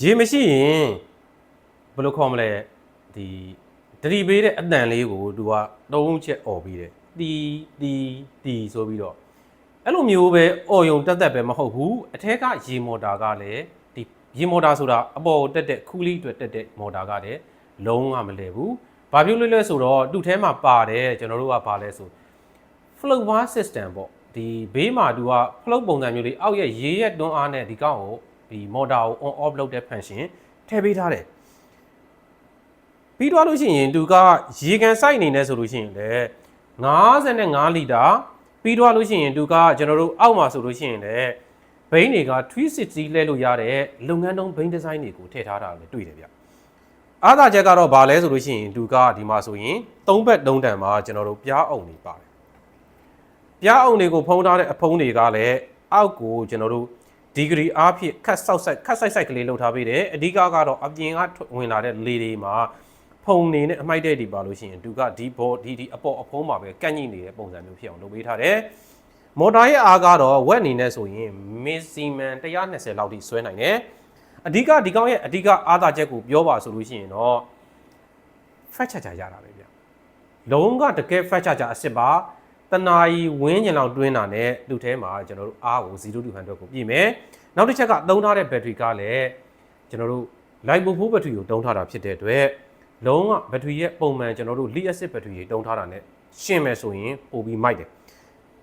ရေမရှိရင်ဘယ်လိုခေါ်မလဲဒီတတိပေးတဲ့အတန်လေးကိုသူကသုံးချက်អော်ပြီးတယ်တီတီတီဆိုပြီးတော့အဲ့လိုမျိုးပဲអော်ယုံတက်တက်ပဲမဟုတ်ဘူးအထက်ကရေမော်တာကလည်းဒီရေမော်တာဆိုတာအပေါ်ကိုတက်တဲ့ခူးလေးအတွက်တက်တဲ့မော်တာကလည်းလုံးဝမလဲဘူးဘာဖြစ်လို့လဲဆိုတော့သူ့ထဲမှာပါတယ်ကျွန်တော်တို့ကဘာလဲဆို flow bar system ပေါ့ဒီဘေးမှာသူက flow ပုံစံမျိုးလေးအောက်ရဲ့ရေရဲ့တွန်းအားနဲ့ဒီကောက်ကို ဒီ motor ကို on off လုပ်တဲ့ function ထည့်ပေးထားတယ်ပြီးတော့လို့ရှိရင်သူကရေကန်စိုက်နေနေဆိုလို့ရှိရင်လေ55လီတာပြီးတော့လို့ရှိရင်သူကကျွန်တော်တို့အောက်မှာဆိုလို့ရှိရင်လေဘိန်းတွေက360လဲလို့ရတဲ့လုပ်ငန်းတုံးဘိန်းဒီဇိုင်းတွေကိုထည့်ထားတာလည်းတွေ့တယ်ဗျအားသာချက်ကတော့ဘာလဲဆိုလို့ရှိရင်သူကဒီမှာဆိုရင်၃ဘက်၃တန်မှာကျွန်တော်တို့ပြားအောင်နေပါတယ်ပြားအောင်တွေကိုဖုံးထားတဲ့အဖုံးတွေကလည်းအောက်ကိုကျွန်တော်တို့ ဒီဂရီအားဖြင့်ခတ်ဆောက်ဆိုင်ခတ်ဆိုင်ဆိုင်ကလေးလှုပ်ထားပေးတယ်အဓိကကတော့အပြင်ကဝင်လာတဲ့လေတွေမှာဖုံနေနဲ့အမိုက်တဲ့တွေပါလို့ရှိရင်သူကဒီဘောဒီဒီအပေါ်အဖုံးမှာပဲကန့်ညိနေတဲ့ပုံစံမျိုးဖြစ်အောင်လုပ်ပေးထားတယ်မော်တာရဲ့အားကတော့ဝက်အနေနဲ့ဆိုရင်မစ်စီမန်120လောက်ထိဆွဲနိုင်တယ်အဓိကဒီကောင်းရဲ့အဓိကအားသာချက်ကိုပြောပါဆိုလို့ရှိရင်တော့ fat ချာချာရတာပဲဗျလုံးကတကယ် fat ချာချာအစ်စ်ပါ တနာရီဝင်းကျင်လောက်တွင်းတာနဲ့သူ့ထဲမှာကျွန်တော်တို့အားကို0 to 100ကိုပြည့်မယ်နောက်တစ်ချက်ကသုံးထားတဲ့ဘက်ထရီကလည်းကျွန်တော်တို့ light bulb ဘက်ထရီကိုတုံးထားတာဖြစ်တဲ့အတွက်လုံးဝဘက်ထရီရဲ့ပုံမှန်ကျွန်တော်တို့ lead acid ဘက်ထရီတွေတုံးထားတာနဲ့ရှင်းမယ်ဆိုရင်ပိုပြီးမိုက်တယ်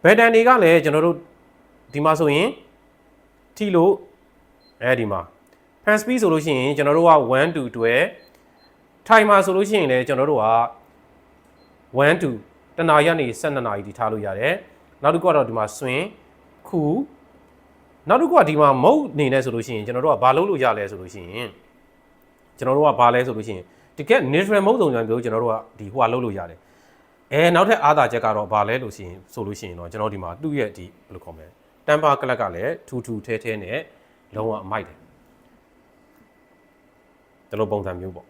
ဘက်တန်တွေကလည်းကျွန်တော်တို့ဒီမှာဆိုရင်ထီလို့အဲဒီမှာ fan speed ဆိုလို့ရှိရင်ကျွန်တော်တို့က1 to 12 timer ဆိုလို့ရှိရင်လည်းကျွန်တော်တို့က1 to တနာရီကနေ12နာရီထိထားလို့ရတယ်နောက်တစ်ခုကတော့ဒီမှာ swing ခူနောက်တစ်ခုကဒီမှာမုတ်နေနေဆိုလို့ရှိရင်ကျွန်တော်တို့ကဘာလုပ်လို့ရလဲဆိုလို့ရှိရင်ကျွန်တော်တို့ကဘာလဲဆိုလို့ရှိရင်တကယ် neutral mode ပုံစံမျိုးကျွန်တော်တို့ကဒီဟိုကလုပ်လို့ရတယ်အဲနောက်ထပ်အားသာချက်ကတော့ဘာလဲလို့ရှိရင်ဆိုလို့ရှိရင်တော့ကျွန်တော်ဒီမှာသူ့ရဲ့ဒီဘယ်လိုခေါ်မလဲတမ်ပါကလပ်ကလည်းထူထူထဲထဲနဲ့လုံးဝအမိုက်တယ်ဒီလိုပုံစံမျိုးပေါ့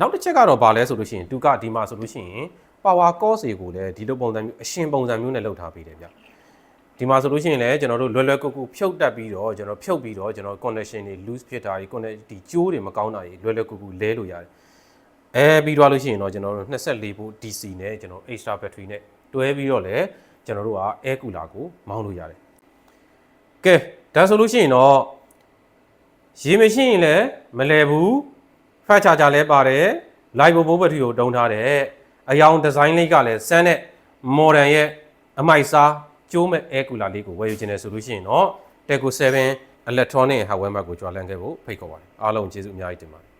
နောက်တစ်ချက်ကတော့ဗာလဲဆိုလို့ရှိရင်သူကဒီမှာဆိုလို့ရှိရင် power cost တွေကိုလည်းဒီလိုပုံစံမျိုးအရှင်ပုံစံမျိုးနဲ့လုပ်ထားပေးတယ်ဗျဒီမှာဆိုလို့ရှိရင်လည်းကျွန်တော်တို့လွယ်လွယ်ကူကူဖြုတ်တက်ပြီးတော့ကျွန်တော်ဖြုတ်ပြီးတော့ကျွန်တော် connection တွေ loose ဖြစ်တာတွေ connection ဒီကျိုးတွေမကောင်းတာတွေလွယ်လွယ်ကူကူလဲလို့ရတယ်အဲပြီးတော့လို့ရှိရင်တော့ကျွန်တော်တို့24 volt DC နဲ့ကျွန်တော် extra battery နဲ့တွဲပြီးတော့လည်းကျွန်တော်တို့က air cooler ကိုမောင်းလို့ရတယ်ကဲဒါဆိုလို့ရှိရင်တော့ရေမရှိရင်လည်းမလဲဘူး ဖတ်ချာချာလဲပါတယ် live ဘိုးဘက်ထရီကိုတုံးထားတယ်အယောင်ဒီဇိုင်းလေးကလည်းစမ်းတဲ့ modern ရဲ့အမိုက်စားကျိုးမဲ့ air cooler လေးကိုဝယ်ယူခြင်းနဲ့ဆိုလို့ရှိရင်တော့ Teco 7 electronic hardware ဘက်ကိုကြွားလန့်ခဲ့ဖို့ဖိတ်ခေါ်ပါတယ်အားလုံးကျေးဇူးအများကြီးတင်ပါတယ်